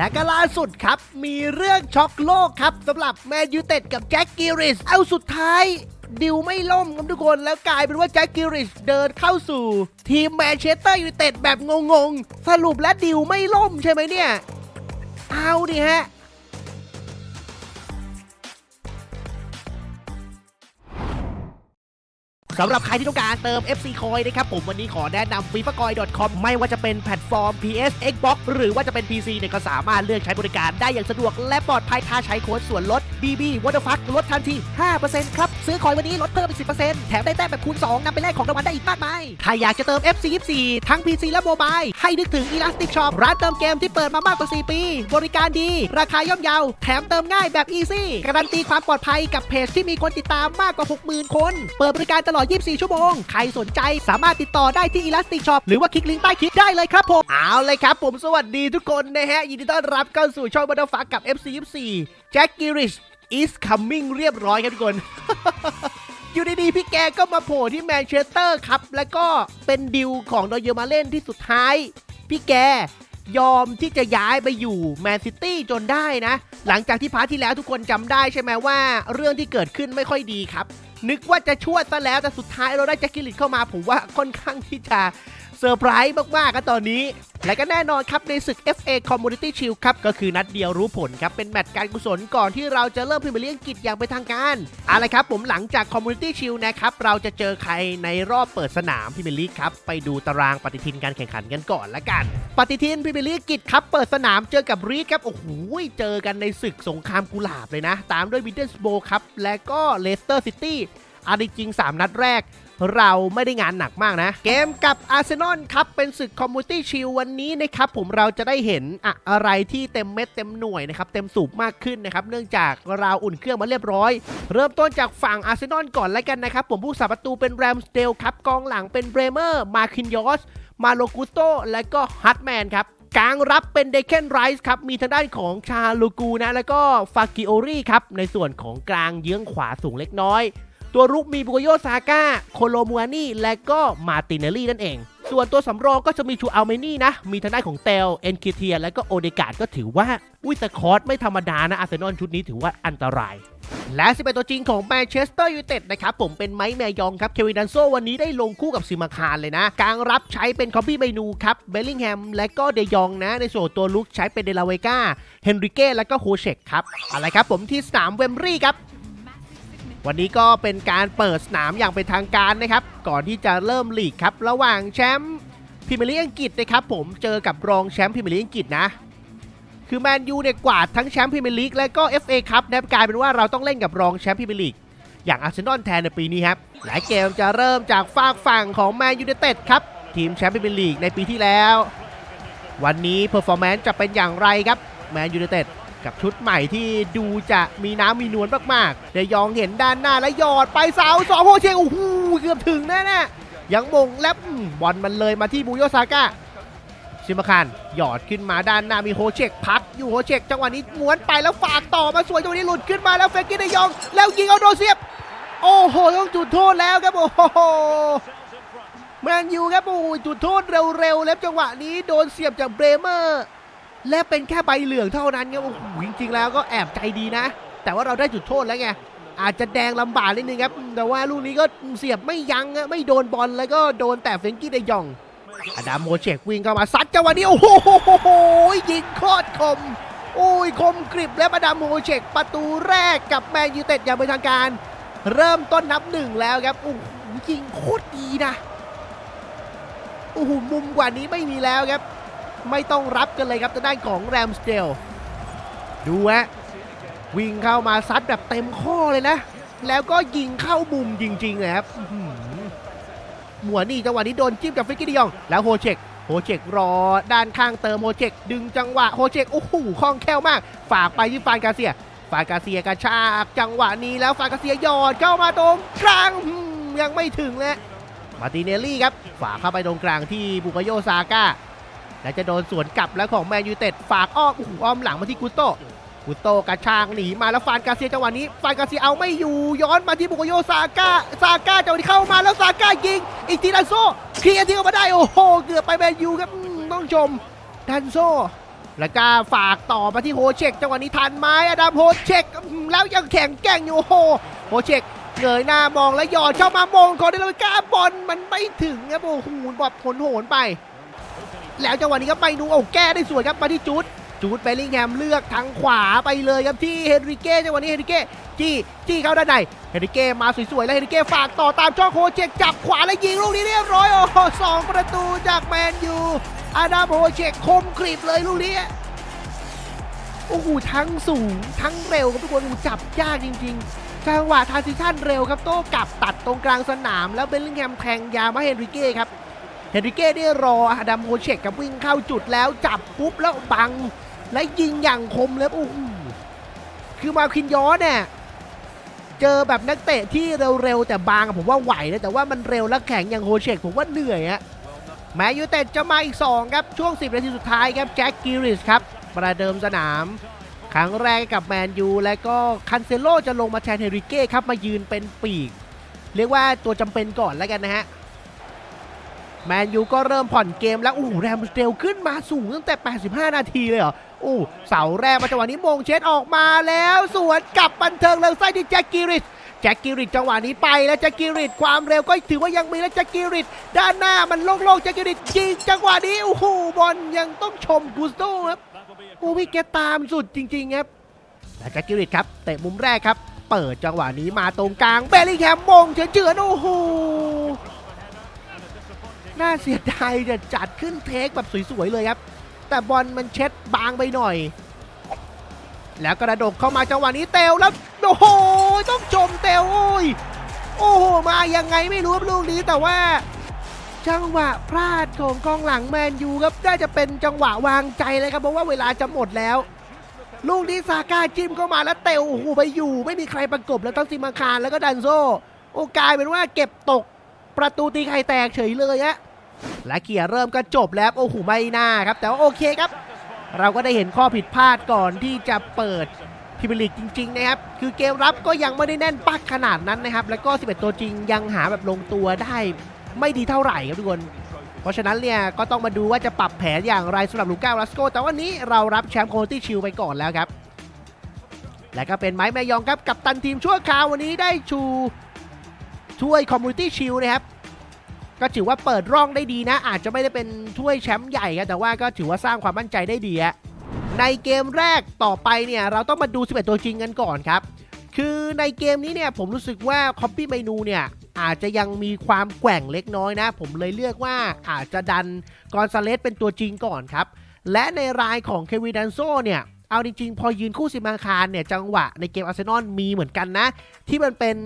และก็ล่าสุดครับ มีเรื่องช็อกโลกครับสำหรับแมนยูเต็ดกับแจ็คกิริส เอาสุดท้ายดิวไม่ล่มครับทุกคนแล้วกลายเป็นว่าแจ็คกิริชเดินเข้าสู่ ทีมแมนเชสเตอร์ยูไนเต็ดแบบงงๆ สรุปและดิวไม่ล่มใช่ไหมเนี่ย เอาดิฮะ สำหรับใครที่ต้องการเติม FC Coin นะครับผมวันนี้ขอแนะนำ f i f a c o i n c o m ไม่ว่าจะเป็นแพลตฟอร์ม PS Xbox หรือว่าจะเป็น PC เนี่ยก็สามารถเลือกใช้บริการได้อย่างสะดวก และปลอดภัยถ้าใช้โค้ดส่วนลด BB w a t e r f u c k ลดทันที 5%ครับ ซื้อคอยวันนี้ลดเพิ่มอีก 10%แถมได้แต้มแบบคูณ 2นำไปแลกของรางวัลได้อีกมากมาย ถ้าอยากจะเติม FC 24ทั้ง PC และโมบายให้นึกถึง Elastic Shop ร้านเติมเกมที่เปิดมามากกว่า 4 ปี บริการดี ราคาย่อมเยา แถมเติมง่ายแบบ Easy การันตีความปลอดภัยกับเพจที่มีคนติดตามมากกว่า 60,000 คน เปิดบริการตลอด 24 ชั่วโมง ใครสนใจสามารถติดต่อได้ที่ Elastic Shop หรือว่าคลิกลิงก์ใต้คลิปได้เลยครับผม เอาเลยครับผมสวัสดีทุกคนนะฮะยินดีต้อนรับเข้าสู่ช่องบัตเตอร์ฟักกับ FC 24 Jack g i r i s h is coming เรียบร้อยครับทุกคน อยู่ดีๆพี่แกก็มาโผล่ที่แมนเชสเตอร์ครับ แล้วก็เป็นดิวของดอยเยอร์มาเล่นที่สุดท้าย พี่แกยอมที่จะย้ายไปอยู่แมนซิตี้จนได้นะ หลังจากที่พาร์ทที่แล้วทุกคนจำได้ใช่ไหมว่า เรื่องที่เกิดขึ้นไม่ค่อยดีครับ นึกว่าจะช่วยซะแล้วแต่สุดท้ายเราได้แจ็คกิลิตเข้ามาผมว่าค่อนข้างที่จะ เซอร์ไพรส์มากๆกันตอนนี้ และก็แน่นอนครับในศึก FA Community Shield ครับ ก็คือนัดเดียวรู้ผลครับ เป็นแมตช์การกุศลก่อนที่เราจะเริ่มพรีเมียร์ลีกอังกฤษอย่างเป็นทางการเอาละครับผมหลังจาก Community Shield นะครับ เราจะเจอใครในรอบเปิดสนามพรีเมียร์ลีกครับ ไปดูตารางปฏิทินการแข่งขันกันก่อนละกัน ปฏิทินพรีเมียร์ลีกอังกฤษครับเปิดสนามเจอกับรีดครับโอ้โหเจอกันในศึกสงครามกุหลาบเลยนะ ตามด้วยวิดเดนสโบครับและก็เลสเตอร์ซิตี้อันจริง 3 นัดแรก เราไม่ได้งานหนักมากนะ เกมกับอาร์เซนอลครับ เป็นศึกคอมมูนิตี้ชิลวันนี้นะครับผมเราจะได้เห็นอะอะไรที่เต็มเม็ดเต็มหน่วยนะครับ เต็มสูบมากขึ้นนะครับ เนื่องจากเราอุ่นเครื่องมาเรียบร้อย เริ่มต้นจากฝั่งอาร์เซนอลก่อนแล้วกันนะครับ ผมผู้สาประตูเป็นแรมสเดลครับ กองหลังเป็นเบรเมอร์ มาคินยอส มาโลกุโตและก็ฮัตแมนครับกลางรับเป็นเดเคนไรส์ครับ มีทางด้านของชาลูกูนะ แล้วก็ฟากิโอรี่ครับ ในส่วนของกลางเยื้องขวาสูงเล็กน้อย ตัวรุกมีบุโกโยซาก้าโคโลมูอานี่ และก็มาติเนลลี่นั่นเอง ส่วนตัวสำรองก็จะมีชูอัลเมนี่นะ มีทางด้านของเตล เอนคิเทีย และก็โอเดกาดก็ถือว่า อุ้ยแต่คอร์สไม่ธรรมดานะ อาร์เซนอลชุดนี้ถือว่าอันตราย และ11ตัวจริงของแมนเชสเตอร์ยูไนเต็ดนะครับ ผมเป็นไมค์แมยองครับ เควินดันโซวันนี้ได้ลงคู่กับซิมาคารเลยนะ กลางรับใช้เป็นคอปปี้เมนูครับ เบลลิงแฮม และก็เดยองนะ ในส่วนตัวลุกใช้เป็นเดลาเวกาเฮนริเก้ และก็โคเชกครับ อะไรครับผมที่สนามเวมรีครับ วันนี้ก็เป็นการเปิดสนามอย่างเป็นทางการนะครับ ก่อนที่จะเริ่มลีกครับ ระหว่างแชมป์พรีเมียร์ลีกอังกฤษนะครับผมเจอกับรองแชมป์พรีเมียร์ลีกอังกฤษนะ คือแมนยูเนี่ยกวาดทั้งแชมป์พรีเมียร์ลีกและก็ FA ครับนะครับกลายเป็นว่าเราต้องเล่นกับรองแชมป์พรีเมียร์ลีกอย่างอาร์เซนอลแทนในปีนี้ครับหลายเกมจะเริ่มจากฝากฝั่งของแมนยูไนเต็ดครับทีมแชมป์พรีเมียร์ลีกในปีที่แล้ว วันนี้เพอร์ฟอร์แมนซ์จะเป็นอย่างไรครับแมนยูไนเต็ด กับชุดใหม่ที่ดูจะมีน้ำมีนวลมากๆเดยองเห็นด้านหน้าและหยอดไปเสาสองโฮเชงโอ้โหเกือบถึงแน่ๆยังมงแล้วบอลมันเลยมาที่บูโยซาก้าชิมาคานหยอดขึ้นมาด้านหน้ามีโฮเชกพักอยู่โฮเชกจังหวะนี้ม้วนไปแล้วฝากต่อมาสวยจังหวะนี้หลุดขึ้นมาแล้วเฟกกี้เดยอง แล้วยิงเอาโดนเสียบโอ้โหต้องจุดโทษแล้วครับโอ้โหแมนยูครับโอ้โหจุดโทษเร็วๆแล้วจังหวะนี้โดนเสียบจากเบรเมอร์ และเป็นแค่ใบเหลืองเท่านั้นครับโอ้โหจริงๆแล้วก็แอบใจดีนะ แต่ว่าเราได้จุดโทษแล้วไงอาจจะแดงลำบากนิดนึงครับ แต่ว่าลูกนี้ก็เสียบไม่ยั้งอะไม่โดนบอลแล้วก็โดนแต่เฟงกี้เดยองอดามโมเชกวิ่งเข้ามาซัดจังหวะนี้โอ้โหยิงโคตรคมโอ้ยคมกริบและอดามโมเชกประตูแรกกับแมนยูเต็ดอย่างเป็นทางการ เริ่มต้นนับหนึ่งแล้วครับโอ้โหยิงโคตรดีนะโอ้โหมุมกว่านี้ไม่มีแล้วครับ ไม่ต้องรับกันเลยครับทางด้านของแรมสเตลดูฮะวิ่งเข้ามาซัดแบบเต็มข้อเลยนะ แล้วก็ยิงเข้ามุมจริงๆเลยครับหือหัวนี่จังหวะนี้โดนจิ้มกับฟิกกี้ดิยอง แล้วโฮเชกโฮเชกรอด้านข้างเติมโฮเชกดึงจังหวะโฮเชกโอ้โหคล่องแคล่วมาก ฝากไปที่ฟานกาเซีย ฟานกาเซียกระชากจังหวะนี้แล้วฟานกาเซียหยอดเข้ามาตรงกลางยังไม่ถึงเลยมาติเนลลี่ครับ ฝากเข้าไปตรงกลางที่บุกโยซาก้า และจะโดนสวนกลับแล้วของแมนยูเต็ดฝากอ้อมโอ้โหอ้อมหลังมาที่กุสโตกุสโตกระชากหนีมาแล้วฟานกาเซียจังหวะนี้ ฟานกาเซียเอาไม่อยู่ย้อนมาที่บุกโยซาก้าซาก้าจังหวะนี้เข้ามาแล้วซาก้ายิง อีกทีดันโซเคลียร์ทิ้งออกมาได้โอ้โหเกือบไปแมนยูครับต้องชมดันโซแล้วก็ฝากต่อมาที่โฮเชกจังหวะนี้ทันไหมอดัมโฮเชกแล้วยังแข็งแกร่งอยู่โอ้โหโฮเชกเงยหน้ามองแล้วหยอดเข้ามามองคนได้เลยกล้าบอลมันไม่ถึงครับโอ้โหแบบผลโหนไป แล้วจังหวะนี้ก็ไปนูโอ้แก้ได้สวยครับมาที่จูดจูดเบลลิงแฮมเลือกทางขวาไปเลยครับที่เฮนริเก้จังหวะนี้เฮนริเก้จี้จี้เข้าด้านในเฮนริเก้มาสวยๆแล้วเฮนริเก้ฝากต่อตามช่องโคเชกจับขวาแล้วยิงลูกนี้เรียบร้อยโอ้โหสองประตูจากแมนยูอาดามโฮเชกคมกริบเลยลูกนี้โอ้โหทั้งสูงทั้งเร็วครับทุกคนจับยากจริงๆจังหวะทาร์ซิชันเร็วครับโต้กลับตัดตรงกลางสนาม แล้วเบลลิงแฮมแทงยามาเฮนริเก้ครับ เฮนริเก้ได้รออดัมโฮเชกกับวิ่งเข้าจุดแล้วจับปุ๊บแล้วบัง และยิงอย่างคมเลยโอ้โหคือมาคินยอเนี่ยเจอแบบนักเตะที่เร็วๆ แต่บางผมว่าไหวนะแต่ว่ามันเร็วและแข็งอย่างโฮเชกผมว่าเหนื่อยอะแมนยูเต็ดจะมาอีก 2 ครับ ช่วง 10 นาทีสุดท้ายครับแจ็คกิริสครับประเดิมสนามครั้งแรกกับแมนยู และก็คันเซโลจะลงมาแทนเฮนริเก้ครับมายืนเป็นปีก เรียกว่าตัวจำเป็นก่อนแล้วกันนะฮะ แมนยูก็เริ่มผ่อนเกมแล้ว โอ้โหแรมสเตลขึ้นมาสูงตั้งแต่ 85 นาทีเลยเหรอ โอ้เสาแรกมาจังหวะนี้มงเช็ดออกมาแล้ว สวนกลับบันเทิงเลยไส้ที่แจ็คกิริสแจ็คกิริตจังหวะนี้ไปแล้วแจ็คกิริตความเร็วก็ถือว่ายังมีแล้วแจ็คกิริตด้านหน้ามันโล่งๆแจ็คกิริตยิงจังหวะนี้โอ้โหบอลยังต้องชมกุสโต้ครับโอ้พี่แกตามสุดจริงๆครับและแจ็คกิริตครับเตะมุมแรกครับ เปิดจังหวะนี้มาตรงกลางเบลลิงแฮมมงเฉือนๆโอ้โห น่าเสียดายจะจัดขึ้นเทคแบบสวยๆเลยครับ แต่บอลมันเช็ดบางไปหน่อย แล้วกระดกเข้ามาจังหวะนี้เตลแล้วโอ้โหต้องชมเตลโอ้ยโอ้โหมายังไงไม่รู้ลูกนี้แต่ว่า จังหวะพลาดของกองหลังแมนยูครับน่าจะเป็นจังหวะวางใจเลยครับเพราะว่าเวลาจะหมดแล้ว ลูกนี้ซาก้าจิ้มเข้ามาแล้วเตลโอ้โหไปอยู่ ไม่มีใครประกบแล้วต้องซิมาคารแล้วก็ดันโซโอ้กลายเป็นว่าเก็บตกประตูตีไข่แตกเฉยเลยฮะ และเกียร์เริ่มก็จบแล้วโอ้โหไม่น่าครับ แต่ว่าโอเคครับ เราก็ได้เห็นข้อผิดพลาดก่อนที่จะเปิดพรีเมียร์ลีกจริงๆนะครับ คือเกมรับก็ยังไม่ได้แน่นปักขนาดนั้นนะครับ แล้วก็ 11 ตัวจริงยังหาแบบลงตัวได้ไม่ดีเท่าไหร่ครับทุกคน เพราะฉะนั้นเนี่ยก็ต้องมาดูว่าจะปรับแผนอย่างไรสำหรับลูก้าลัสโกแต่วันนี้เรารับแชมป์โคตี้ชิลไปก่อนแล้วครับ และก็เป็นไม้แมยองครับกับตันทีมชั่วคราววันนี้ได้ชูถ้วยคอมมูนิตี้ชิลนะครับ ก็ถือว่าเปิดร่องได้ดีนะ อาจจะไม่ได้เป็นถ้วยแชมป์ใหญ่ครับแต่ว่าก็ถือว่าสร้างความมั่นใจได้ดีในเกมแรกต่อไปเนี่ยเราต้องมาดู 11 ตัวจริงกันก่อนครับ คือในเกมนี้เนี่ยผมรู้สึกว่าคอปปี้เมนูเนี่ยอาจจะยังมีความแกว่งเล็กน้อยนะ ผมเลยเลือกว่าอาจจะดันกอนซาเลสเป็นตัวจริงก่อนครับ และในรายของเควินดันโซเนี่ย เอาจริงๆ พอยืนคู่สิมาคารเนี่ยจังหวะในเกมอาร์เซนอลมีเหมือนกันนะ ที่มันเป็น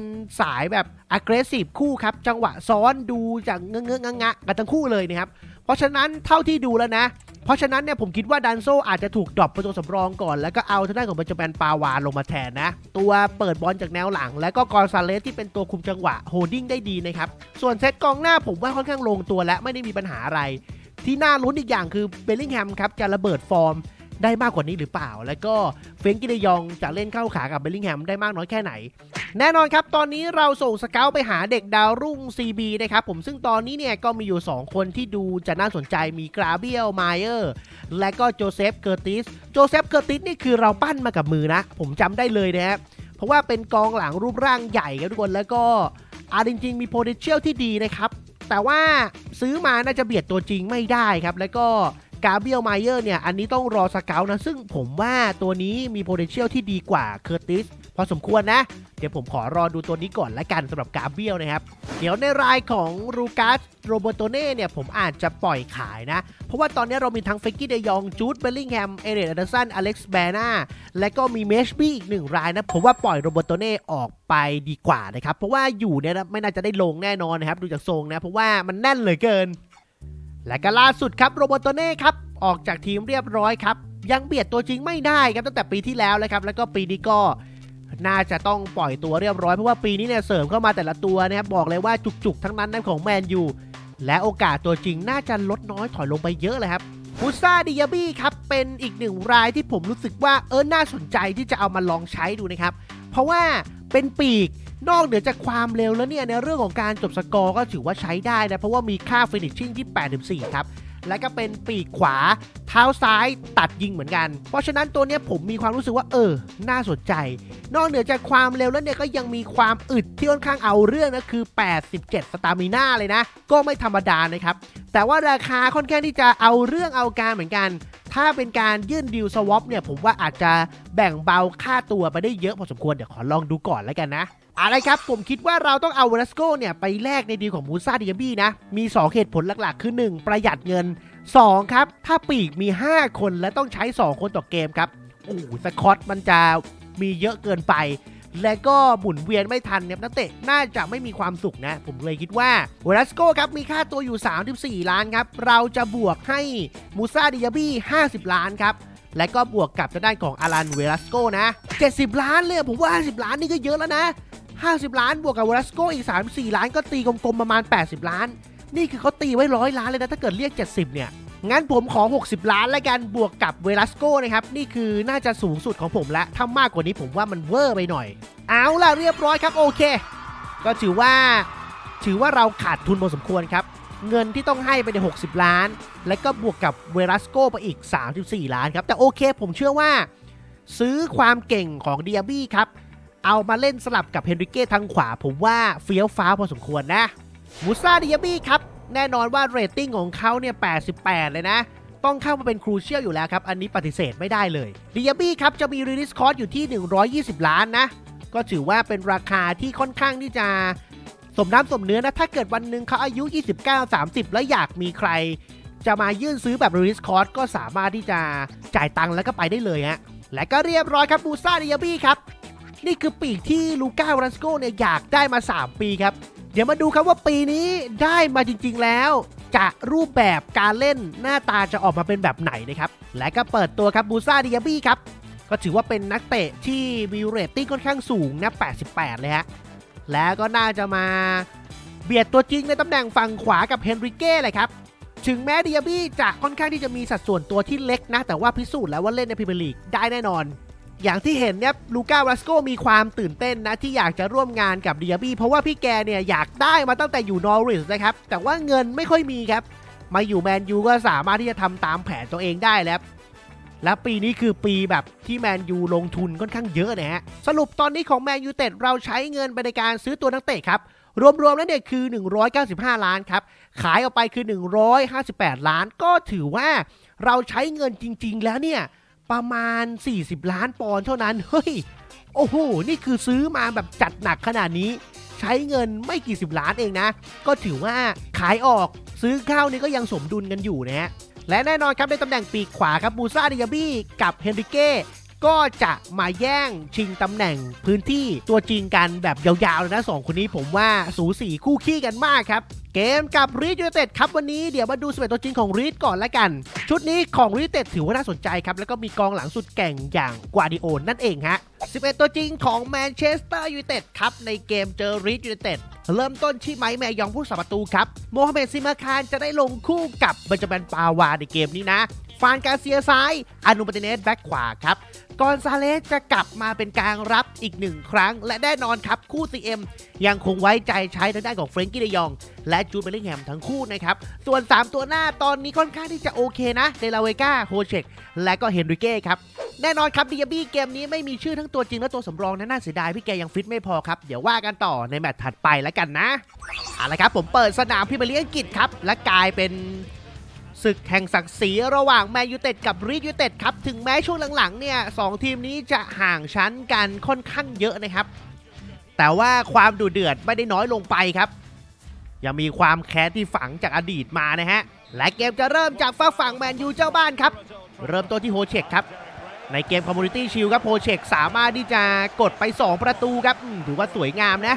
สายแบบ aggressive คู่ครับ จังหวะซ้อนดูจากเงื้อเงอะงะงะกันทั้งคู่เลยนะครับ เพราะฉะนั้นเท่าที่ดูแล้วนะ เพราะฉะนั้นเนี่ยผมคิดว่าดันโซอาจจะถูกดรอปเป็นตัวสำรองก่อน แล้วก็เอาทางด้านของเบนจามินปาวาลงมาแทนนะ ตัวเปิดบอลจากแนวหลัง แล้วก็กอนซาเลสที่เป็นตัวคุมจังหวะโฮดดิ้งได้ดีนะครับส่วนเซตกองหน้าผมว่าค่อนข้างลงตัวและไม่ได้มีปัญหาอะไรที่น่าลุ้นอีกอย่างคือเบลลิงแฮมครับจะระเบิดฟอร์ม ได้มากกว่านี้หรือเปล่า แล้วก็เฟงกิเดยองจะเล่นเข้าขากับเบลลิงแฮมได้มากน้อยแค่ไหน แน่นอนครับ ตอนนี้เราส่งสเกลไปหาเด็กดาวรุ่ง CB นะครับผมซึ่งตอนนี้เนี่ยก็มีอยู่ 2 คนที่ดูจะน่าสนใจมีกราเบียลไมเออร์และก็โจเซฟเกอร์ติสโจเซฟเกอร์ติสนี่คือเราปั้นมากับมือนะ ผมจำได้เลยนะครับเพราะว่าเป็นกองหลังรูปร่างใหญ่ครับทุกคนแล้วก็อาจริง ๆ มี potential ที่ดีนะครับแต่ว่าซื้อมาน่าจะเบียดตัวจริงไม่ได้ครับ แล้วก็ กาเบียลไมเออร์เนี่ย อันนี้ต้องรอสเกลนะ ซึ่งผมว่าตัวนี้มี potential ที่ดีกว่าเคอร์ติสพอสมควรนะ เดี๋ยวผมขอรอดูตัวนี้ก่อนละกันสำหรับกาเบียลนะครับ เดี๋ยวในรายของรูกัสโรเบโตเน่เนี่ย ผมอาจจะปล่อยขายนะ เพราะว่าตอนนี้เรามีทั้งเฟกกี้เดยองจูดเบลลิงแฮม เอเรนอันเดอร์สันอเล็กซ์แบนาและก็มีเมชบี้อีกหนึ่งรายนะ ผมว่าปล่อยโรเบโตเน่ออกไปดีกว่านะครับเพราะว่าอยู่เนี่ยไม่น่าจะได้ลงแน่นอนนะครับดูจากทรงนะเพราะว่ามันแน่นเหลือเกิน และก็ล่าสุดครับโรเบโตเน่ครับออกจากทีมเรียบร้อยครับยังเบียดตัวจริงไม่ได้ครับตั้งแต่ปีที่แล้วเลยครับแล้วก็ปีนี้ก็น่าจะต้องปล่อยตัวเรียบร้อยเพราะว่าปีนี้เนี่ยเสริมเข้ามาแต่ละตัวนะครับบอกเลยว่าจุกๆ ทั้งนั้นนะของแมนยูและโอกาสตัวจริงน่าจะลดน้อยถอยลงไปเยอะเลยครับมูซาดิยาบี้ครับเป็นอีกหนึ่งรายที่ผมรู้สึกว่าเออน่าสนใจที่จะเอามาลองใช้ดูนะครับ เพราะว่าเป็นปีก นอกเหนือจากความเร็วแล้วเนี่ยในเรื่องของการจบสกอร์ก็ถือว่าใช้ได้นะ เพราะว่ามีค่าฟินิชชิ่งที่8-4 ครับและก็เป็นปีกขวาเท้าซ้ายตัดยิงเหมือนกัน เพราะฉะนั้นตัวนี้ผมมีความรู้สึกว่าเออ น่าสนใจ นอกเหนือจากความเร็วแล้วเนี่ยก็ยังมีความอึดที่ค่อนข้างเอาเรื่องนะคือ 87 สตามิน่าเลยนะ ก็ไม่ธรรมดานะครับ แต่ว่าราคาค่อนข้างที่จะเอาเรื่องเอาการเหมือนกัน ถ้าเป็นการยื่นดีลสวอปเนี่ยผมว่าอาจจะแบ่งเบาค่าตัวไปได้เยอะพอสมควร เดี๋ยวขอลองดูก่อนแล้วกันนะ อะไรครับ ผมคิดว่าเราต้องเอาเวลัสโกเนี่ย ไปแลกในดีของมูซาดิยาบี้นะ มี 2 เหตุผลหลักๆ คือ 1 ประหยัดเงิน 2 ครับ ถ้าปีกมี 5 คนและต้องใช้ 2 คนต่อเกมครับโอ้สกอตมันจะมีเยอะเกินไป และก็หมุนเวียนไม่ทันเนี่ยนักเตะน่าจะไม่มีความสุขนะ ผมเลยคิดว่าเวลัสโกครับมีค่าตัวอยู่ 34 ล้านครับเราจะบวกให้มูซาดิยาบี้50 ล้านครับและก็บวกกับทางด้านของอารันเวลัสโกนะ 70 ล้านเลยผมว่า 50 ล้านนี่ก็เยอะแล้วนะ 50 ล้านบวกกับเวลัสโกอีก 34 ล้านก็ตีกลมๆประมาณ 80 ล้าน นี่คือเขาตีไว้ร้อยล้านเลยนะถ้าเกิดเรียก 70 เนี่ย งั้นผมขอ 60 ล้านแล้วกันบวกกับเวลัสโกนะครับ นี่คือน่าจะสูงสุดของผมล้วถ้ามากกว่านี้ผมว่ามันเวอร์ไปหน่อย เอาล่ะเรียบร้อยครับโอเค ก็ถือว่า ถือว่าเราขาดทุนพอสมควรครับเงินที่ต้องให้ไปใน 60 ล้าน และก็บวกกับเวลัสโกไปอีก 34 ล้านครับ แต่โอเคผมเชื่อว่า ซื้อความเก่งของเดียบี้ครับ เอามาเล่นสลับกับเฮนริเก้ทางขวา ผมว่าเฟี้ยวฟ้าพอสมควรนะมูซาดิยาบี้ครับ แน่นอนว่าเรตติ้งของเขาเนี่ย 88 เลยนะ ต้องเข้ามาเป็นครูเชียลอยู่แล้วครับ อันนี้ปฏิเสธไม่ได้เลยดิยาบี้ครับ จะมีรีลิสคอร์สอยู่ที่ 120 ล้านนะ ก็ถือว่าเป็นราคาที่ค่อนข้างที่จะสมน้ำสมเนื้อนะ ถ้าเกิดวันหนึ่งเขาอายุ 29-30 แล้วอยากมีใคร จะมายื่นซื้อแบบรีลิสคอร์สก็สามารถที่จะจ่ายตังค์แล้วก็ไปได้เลยฮะและก็เรียบร้อยครับมูซาดิยาบี้ครับ นี่คือปีกที่ลูก้าวรัสโกเนี่ยอยากได้มา 3 ปีครับ เดี๋ยวมาดูครับว่าปีนี้ได้มาจริง ๆ แล้วจะรูปแบบการเล่นหน้าตาจะออกมาเป็นแบบไหนนะครับ และก็เปิดตัวครับบูซาดิยาบี้ครับ ก็ถือว่าเป็นนักเตะที่มีเรตติ้งค่อนข้างสูงนะ 88 เลยฮะ แล้วก็น่าจะมาเบียดตัวจริงในตำแหน่งฝั่งขวากับเฮนริเก้เลยครับ ถึงแม้ดิยาบี้จะค่อนข้างที่จะมีสัดส่วนตัวที่เล็กนะ แต่ว่าพิสูจน์แล้วว่าเล่นในพรีเมียร์ลีกได้แน่นอน อย่างที่เห็นเนี่ยลูก้าวัสโกมีความตื่นเต้นนะที่อยากจะร่วมงานกับเดิยบี้เพราะว่าพี่แกเนี่ยอยากได้มาตั้งแต่อยู่นอริสนะครับ แต่ว่าเงินไม่ค่อยมีครับ มาอยู่แมนยูก็สามารถที่จะทำตามแผนตัวเองได้แล้ว และปีนี้คือปีแบบที่แมนยูลงทุนค่อนข้างเยอะนะฮะ สรุปตอนนี้ของแมนยูเต็ดเราใช้เงินไปในการซื้อตัวนักเตะครับ รวมๆแล้วเนี่ยคือ 195 ล้านครับ ขายออกไปคือ 158 ล้าน ก็ถือว่าเราใช้เงินจริง ๆ แล้วเนี่ย ประมาณ 40 ล้านปอนด์เท่านั้น เฮ้ย โอ้โห นี่คือซื้อมาแบบจัดหนักขนาดนี้ ใช้เงินไม่กี่สิบล้านเองนะ ก็ถือว่าขายออกซื้อข้าวนี่ก็ยังสมดุลกันอยู่นะฮะและแน่นอนครับในตำแหน่งปีกขวาครับบูซาดิยาบี้กับเฮนริเก้ ก็จะมาแย่งชิงตำแหน่งพื้นที่ตัวจริงกันแบบยาวๆเลยนะสองคนนี้ผมว่าสูสีคู่ขี้กันมากครับเกมกับรีดยูเต็ดครับวันนี้เดี๋ยวมาดูสเปตัวจริงของรีดก่อนละกัน ชุดนี้ของรีดเต็ดถือว่าน่าสนใจครับ แล้วก็มีกองหลังสุดแก่งอย่างกวาดิโอนนั่นเองฮะ11 ตัวจริงของแมนเชสเตอร์ยูไนเต็ดครับ ในเกมเจอรีดยูไนเต็ดเริ่มต้นที่ไมค์แมยองผู้สาประตูครับ โมฮัมเหม็ดซิมาคารจะได้ลงคู่กับเบนจามินปาวาในเกมนี้นะ ฟานกาเซียซ้ายอานูปติเนสแบ็คขวาครับกอนซาเลสจะกลับมาเป็นกลางรับอีกหนึ่งครั้ง และแน่นอนครับคู่ CM ยังคงไว้ใจใช้ทางด้านของเฟรนกี้เดยอง และจูดเบลลิงแฮมทั้งคู่นะครับ ส่วน 3 ตัวหน้าตอนนี้ค่อนข้างที่จะโอเคนะ เดลาเวกาโฮเชกและก็เฮนริเก้ครับ แน่นอนครับดิยาบี้เกมนี้ไม่มีชื่อทั้งตัวจริงและตัวสำรองนะน่าเสียดายพี่แกยังฟิตไม่พอครับ เดี๋ยวว่ากันต่อในแมตช์ถัดไปแล้วกันนะเอาละครับผมเปิดสนามพรีเมียร์ลีอังกฤษครับและกลายเป็น ศึกแห่งศักดิ์ศรีระหว่างแมนยูเต็ดกับรีดยูเต็ดครับ ถึงแม้ช่วงหลังๆเนี่ยสองทีมนี้จะห่างชั้นกันค่อนข้างเยอะนะครับ แต่ว่าความดุเดือดไม่ได้น้อยลงไปครับ ยังมีความแค้นที่ฝังจากอดีตมานะฮะ และเกมจะเริ่มจากฝั่งฝั่งแมนยูเจ้าบ้านครับ เริ่มต้นที่โฮเชกครับ ในเกมคอมมูนิตี้ชิลครับโฮเชกสามารถที่จะกดไป 2 ประตูครับถือว่าสวยงามนะ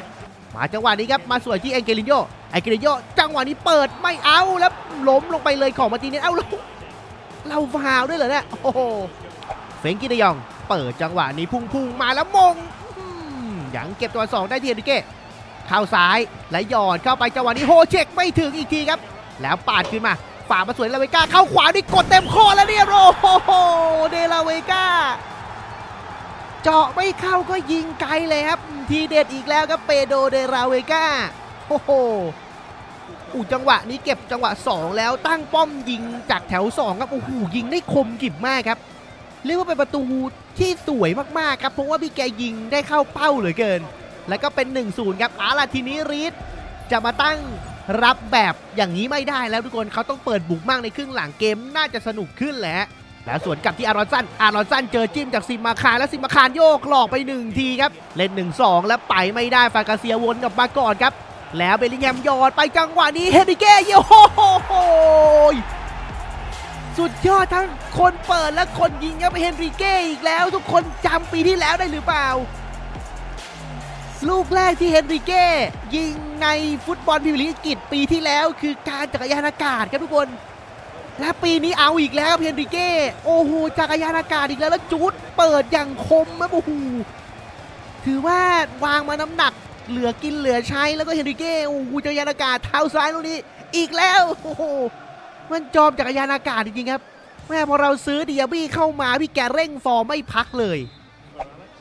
มาจังหวะนี้ครับมาสวยที่เอนเกลิโยเอนเกลิโยจังหวะนี้เปิดไม่เอาแล้วล้มลงไปเลยของมาติเนสเอ้าแล้วเราฟาวด้วยเหรอเนี่ยโอ้โหเฟงกี้เดยอง เปิดจังหวะนี้พุ่งๆมาแล้วมงยังเก็บตัวสองได้ทีเอริเก้เข้าซ้ายและหยอดเข้าไปจังหวะนี้โฮเช็คไม่ถึงอีกทีครับ แล้วปาดขึ้นมาฝ่ามาสวยลาเวก้าเข้าขวานี่กดเต็มคอแล้วเนี่ยโอ้โหเดลาเวก้า เจาะไม่เข้าก็ยิงไกลเลยครับ ทีเด็ดอีกแล้วครับเปโดเดราเวกาโอ้โหอูจังหวะนี้เก็บจังหวะ 2 แล้วตั้งป้อมยิงจากแถว 2 ครับโอ้โหยิงได้คมกริบมากครับ เรียกว่าเป็นประตูที่สวยมากๆครับเพราะว่าพี่แกยิงได้เข้าเป้าเหลือเกิน แล้วก็เป็น 1-0 ครับอาล่ะทีนี้รีดจะมาตั้งรับแบบอย่างนี้ไม่ได้แล้วทุกคนเขาต้องเปิดบุกมากในครึ่งหลังเกมน่าจะสนุกขึ้นแหละ แล้วสวนกลับที่อารอนสันอารอนสันเจอจิ้มจากซิมมาคารแล้วซิมมาคารโยกหลอกไปหนึ่งทีครับเล่น1-2แล้วไปไม่ได้ฟากาเซียวนกลับมาก่อนครับ แล้วเบลลิงแฮมยอดไปจังหวะนี้เฮนริเก้เยโอ้โหสุดยอดทั้งคนเปิดและคนยิงครับเฮนริเก้อีกแล้ว ทุกคนจำปีที่แล้วได้หรือเปล่า ลูกแรกที่เฮนริเก้ยิงในฟุตบอลพรีเมียร์ลีกอังกฤษปีที่แล้ว คือการจักรยานอากาศครับทุกคน และปีนี้เอาอีกแล้วเฮนริเก้ โอ้โหจักรยานอากาศอีกแล้วแล้วจุดเปิดอย่างคมนะโอ้โหถือว่าวางมาน้ำหนักเหลือกินเหลือใช้แล้วก็เฮนริเก้โอ้โหจักรยานอากาศเท้าซ้ายลูกนี้อีกแล้วโอ้โหมันจอมจักรยานอากาศจริงๆครับ แม่พอเราซื้อเดียบี้เข้ามาพี่แกเร่งฟอร์มไม่พักเลย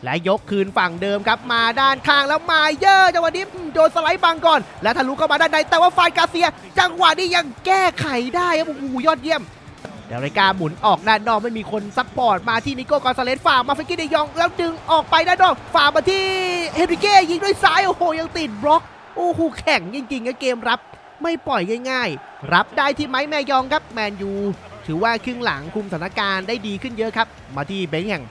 และยกคืนฝั่งเดิมครับมาด้านข้างแล้วมาเยอะจังหวะนี้โดนสไลด์บังก่อน แล้วทะลุเข้ามาด้านในแต่ว่าฟานกาเซีย จังหวะนี้ยังแก้ไขได้ครับโอ้โหยอดเยี่ยมเดี๋ยวรายการหมุนออกด้านนอกไม่มีคนซัพพอร์ตมาที่นิโก้กอนซาเลสฝ่ามาฟิกกี้เดยอง แล้วดึงออกไปด้านนอกฝ่ามาที่เฮนริเก้ยิงด้วยซ้ายโอ้โหยังติดบล็อกโอ้โหแข่งจริงๆนะเกมรับไม่ปล่อยง่ายๆ รับได้ที่ไม้แมยองครับแมนยูถือว่าครึ่งหลังคุมสถานการณ์ได้ดีขึ้นเยอะครับ มาที่เบนแฮง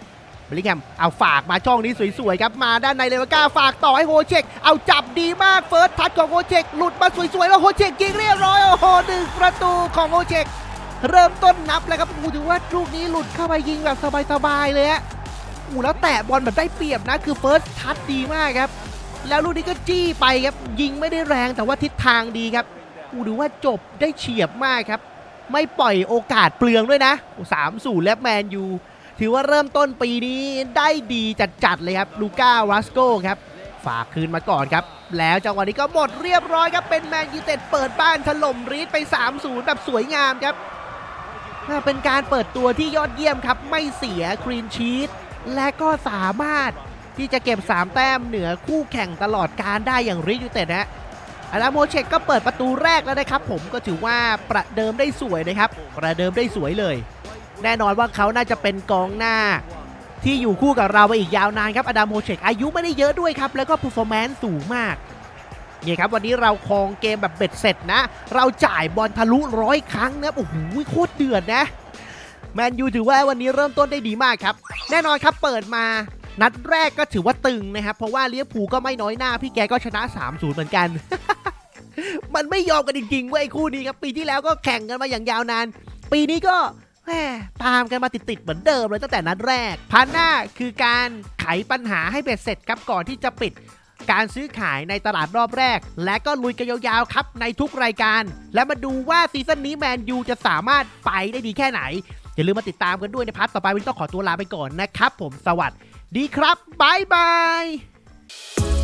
บลลิงแฮมเอาฝากมาช่องนี้สวยๆครับมาด้านในเลวาก้าฝากต่อให้โฮเชกเอาจับดีมากเฟิร์สทัชของโฮเชกหลุดมาสวยๆแล้วโฮเชกยิงเรียบร้อยโอ้โหหนึ่งประตูของโฮเชกเริ่มต้นนับแล้วครับอูถือว่าลูกนี้หลุดเข้าไปยิงแบบสบายๆเลยฮะอูแล้วแตะบอลแบบได้เปรียบนะคือเฟิร์สทัชดีมากครับ แล้วลูกนี้ก็จี้ไปครับยิงไม่ได้แรงแต่ว่าทิศทางดีครับอูถือว่าจบได้เฉียบมากครับ ไม่ปล่อยโอกาสเปลืองด้วยนะสามสูและแมนยู ถือว่าเริ่มต้นปีนี้ได้ดีจัดๆเลยครับลูก้ารัสโกครับฝากคืนมาก่อนครับ แล้วจังหวะนี้ก็หมดเรียบร้อยครับ เป็นแมนยูเต็ดเปิดบ้านถล่มรีดไป 3-0 แบบสวยงามครับเป็นการเปิดตัวที่ยอดเยี่ยมครับ ไม่เสียครีนชีตและก็สามารถที่จะเก็บ 3 แต้มเหนือคู่แข่งตลอดการได้อย่างรีดยูเต็ดนะอาราโมเชกก็เปิดประตูแรกแล้วนะครับ ผมก็ถือว่าประเดิมได้สวยนะครับ ประเดิมได้สวยเลย แน่นอนว่าเขาน่าจะเป็นกองหน้า ที่อยู่คู่กับเราไปอีกยาวนานครับอดามโมเชกอายุไม่ได้เยอะด้วยครับ แล้วก็ performance สูงมากนี่ครับวันนี้เราครองเกมแบบเบ็ดเสร็จนะ เราจ่ายบอลทะลุร้อยครั้งนะโอ้โหโคตรเดือดนะแมนยูถือว่าวันนี้เริ่มต้นได้ดีมากครับ แน่นอนครับเปิดมานัดแรกก็ถือว่าตึงนะครับ เพราะว่าเลี้ยผูก็ไม่น้อยหน้า พี่แกก็ชนะ 3-0 เหมือนกัน มันไม่ยอมกันจริงๆเว้ยคู่นี้ครับ ปีที่แล้วก็แข่งกันมาอย่างยาวนาน ปีนี้ก็ แหมตามกันมาติดๆเหมือนเดิมเลยตั้งแต่นัดแรกพันหน้าคือการไขปัญหาให้เบ็ดเสร็จครับก่อนที่จะปิดการซื้อขายในตลาดรอบแรก และก็ลุยกันยาวๆครับในทุกรายการ และมาดูว่าซีซั่นนี้แมนยูจะสามารถไปได้ดีแค่ไหน อย่าลืมมาติดตามกันด้วยในพาร์ทต่อไปวันนี้ต้องขอตัวลาไปก่อนนะครับ ผมสวัสดีครับบ๊ายบาย